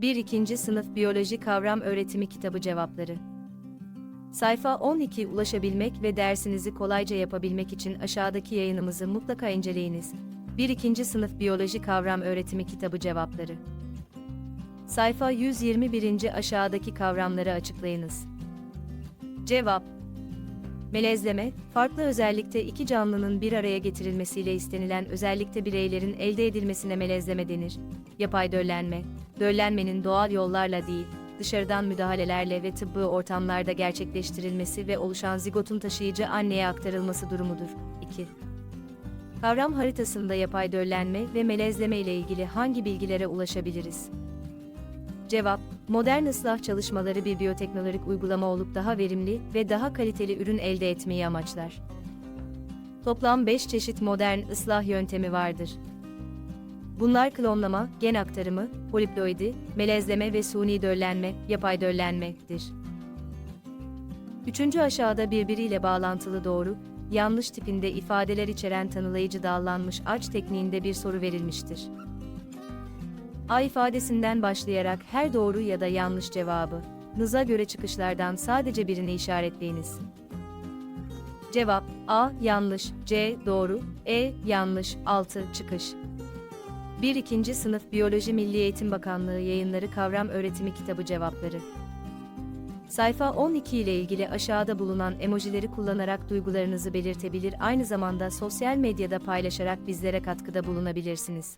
1-2. Sınıf Biyoloji Kavram Öğretimi Kitabı Cevapları Sayfa 12 Ulaşabilmek ve dersinizi kolayca yapabilmek için aşağıdaki yayınımızı mutlaka inceleyiniz. 1-2. Sınıf Biyoloji Kavram Öğretimi Kitabı Cevapları Sayfa 121. Aşağıdaki kavramları açıklayınız. Cevap Melezleme, farklı özellikte iki canlının bir araya getirilmesiyle istenilen özellikte bireylerin elde edilmesine melezleme denir. Yapay döllenme, döllenmenin doğal yollarla değil, dışarıdan müdahalelerle ve tıbbi ortamlarda gerçekleştirilmesi ve oluşan zigotun taşıyıcı anneye aktarılması durumudur. 2. Kavram haritasında yapay döllenme ve melezleme ile ilgili hangi bilgilere ulaşabiliriz? Cevap, modern ıslah çalışmaları bir biyoteknolojik uygulama olup daha verimli ve daha kaliteli ürün elde etmeyi amaçlar. Toplam 5 çeşit modern ıslah yöntemi vardır. Bunlar klonlama, gen aktarımı, poliploidi, melezleme ve suni döllenme, yapay döllenmedir. Üçüncü aşağıda birbiriyle bağlantılı doğru, yanlış tipinde ifadeler içeren tanılayıcı dallanmış aç tekniğinde bir soru verilmiştir. A ifadesinden başlayarak her doğru ya da yanlış cevabı, nıza göre çıkışlardan sadece birini işaretleyiniz. Cevap A yanlış, C doğru, E yanlış, 6 çıkış. 1. 2. Sınıf Biyoloji Milli Eğitim Bakanlığı Yayınları Kavram Öğretimi Kitabı Cevapları Sayfa 12 ile ilgili aşağıda bulunan emojileri kullanarak duygularınızı belirtebilir aynı zamanda sosyal medyada paylaşarak bizlere katkıda bulunabilirsiniz.